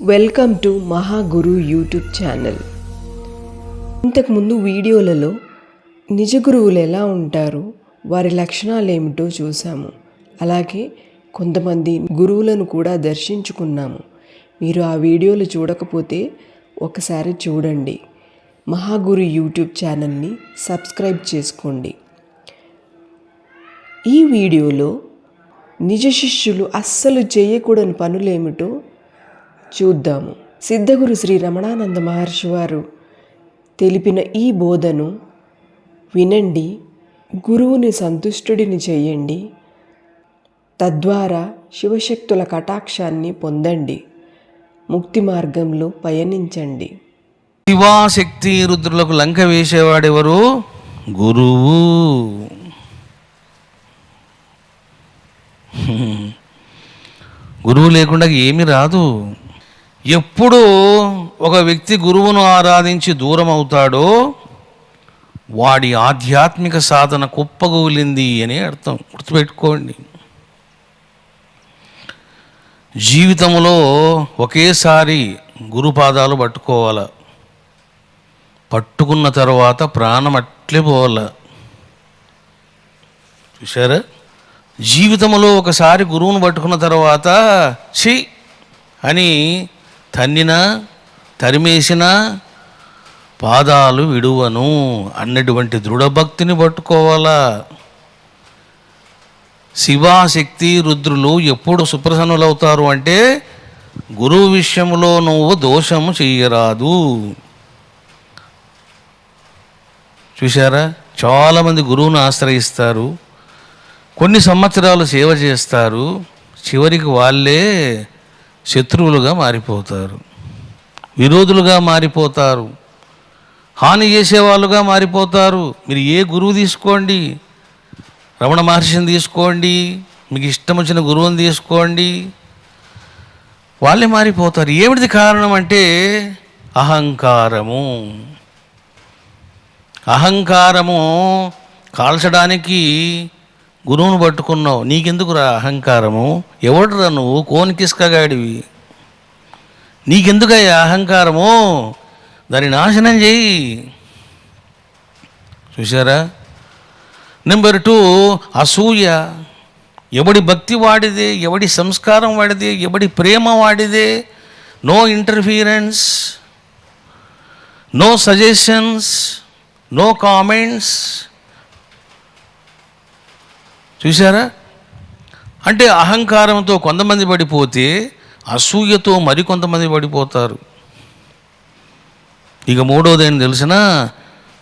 Welcome to Mahaguru YouTube channel. ఇంతకుముందు వీడియోలలో నిజ గురువులు ఎలా ఉంటారు వారి లక్షణాలు ఏమిటో చూసాము అలాగే కొంతమంది గురువులను కూడా దర్శించుకున్నాము. మీరు ఆ వీడియోలు చూడకపోతే ఒకసారి చూడండి. మహాగురు యూట్యూబ్ ఛానల్ని సబ్స్క్రైబ్ చేసుకోండి. ఈ వీడియోలో నిజ శిష్యులు అస్సలు చేయకూడని పనులేమిటో చూద్దాము. సిద్ధగురు శ్రీ రమణానంద మహర్షి వారు తెలిపిన ఈ బోధను వినండి గురువుని సంతుష్టుడిని చేయండి తద్వారా శివశక్తుల కటాక్షాన్ని పొందండి ముక్తి మార్గంలో పయనించండి. శివాశక్తి రుద్రులకు లంక వేసేవాడెవరు? గురువు. గురువు లేకుండా ఏమీ రాదు. ఎప్పుడు ఒక వ్యక్తి గురువును ఆరాధించి దూరం అవుతాడో వాడి ఆధ్యాత్మిక సాధన కుప్పగూలింది అని అర్థం. గుర్తుపెట్టుకోండి. జీవితంలో ఒకేసారి గురుపాదాలు పట్టుకోవాల. పట్టుకున్న తర్వాత ప్రాణం అట్లే పోవాల. చూసారా జీవితంలో ఒకసారి గురువును పట్టుకున్న తర్వాత ఛీ అని తన్నినా తరిమేసినా పాదాలు విడువను. అన్నటువంటి దృఢభక్తిని పట్టుకోవాలా? శివాశక్తి రుద్రులు ఎప్పుడు సుప్రసన్నులవుతారు అంటే గురువు విషయంలో నువ్వు దోషము చెయ్యరాదు. చూసారా చాలామంది గురువును ఆశ్రయిస్తారు. కొన్ని సంవత్సరాలు సేవ చేస్తారు. చివరికి వాళ్ళే శత్రువులుగా మారిపోతారు. విరోధులుగా మారిపోతారు. హాని చేసేవాళ్ళుగా మారిపోతారు. మీరు ఏ గురువు తీసుకోండి? రమణ మహర్షిని తీసుకోండి. మీకు ఇష్టం వచ్చిన గురువుని తీసుకోండి. వాళ్ళే మారిపోతారు. ఏమిటి కారణం అంటే అహంకారము. అహంకారము కాల్చడానికి గురువును పట్టుకున్నావు. నీకెందుకురా అహంకారము? ఎవడురా నువ్వు? కోనికిస్కగాడివి నీకెందుకయ్యా అహంకారము? దాన్ని నాశనం చేయి. చూసారా నెంబర్ టూ అసూయ. ఎవడి భక్తి వాడిదే ఎవడి సంస్కారం వాడిదే ఎవడి ప్రేమ వాడిదే no interference no suggestions no comments చూసారా అంటే అహంకారంతో కొంతమంది పడిపోతే అసూయతో మరికొంతమంది పడిపోతారు. ఇక మూడోది తెలిసిన?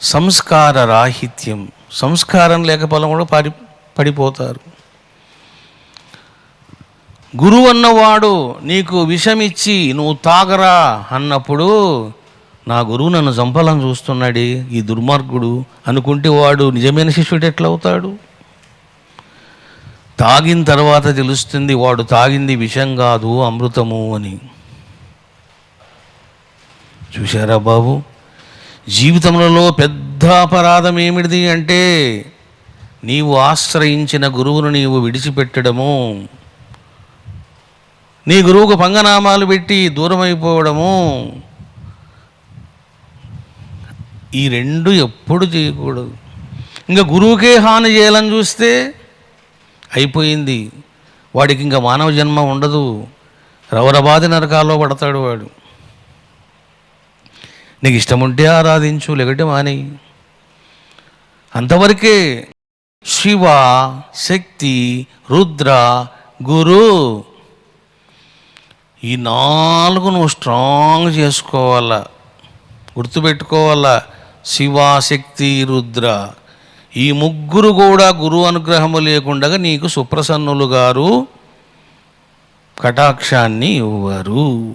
సంస్కార రాహిత్యం. సంస్కారం లేకపోవడం కూడా పడి పడిపోతారు. గురువు అన్నవాడు నీకు విషమిచ్చి నువ్వు తాగరా అన్నప్పుడు నా గురువు నన్ను చంపాలని చూస్తున్నాడే ఈ దుర్మార్గుడు అనుకుంటే వాడు నిజమైన శిష్యుడు ఎట్లా అవుతాడు తాగిన తర్వాత తెలుస్తుంది వాడు తాగింది విషం కాదు అమృతము అని. చూశారా బాబు? జీవితంలో పెద్ద అపరాధం ఏమిటిది అంటే నీవు ఆశ్రయించిన గురువును నీవు విడిచిపెట్టడము నీ గురువుకు పంగనామాలు పెట్టి దూరం అయిపోవడము ఈ రెండు ఎప్పుడు చేయకూడదు. ఇంకా గురువుకే హాని చేయాలని చూస్తే అయిపోయింది. వాడికి ఇంకా మానవ జన్మ ఉండదు. రవరబాది నరకాల్లో పడతాడు వాడు. నీకు ఇష్టం ఉంటే ఆరాధించు లేకుంటే మాని అంతవరకే శివ శక్తి రుద్ర గురు ఈ నాలుగు నువ్వు స్ట్రాంగ్ చేసుకోవాలా? గుర్తుపెట్టుకోవాలా? శివ శక్తి రుద్ర. ఈ ముగ్గురు కూడా గురువు అనుగ్రహము లేకుండా నీకు సుప్రసన్నులు గారు కటాక్షాన్ని ఇవ్వరు.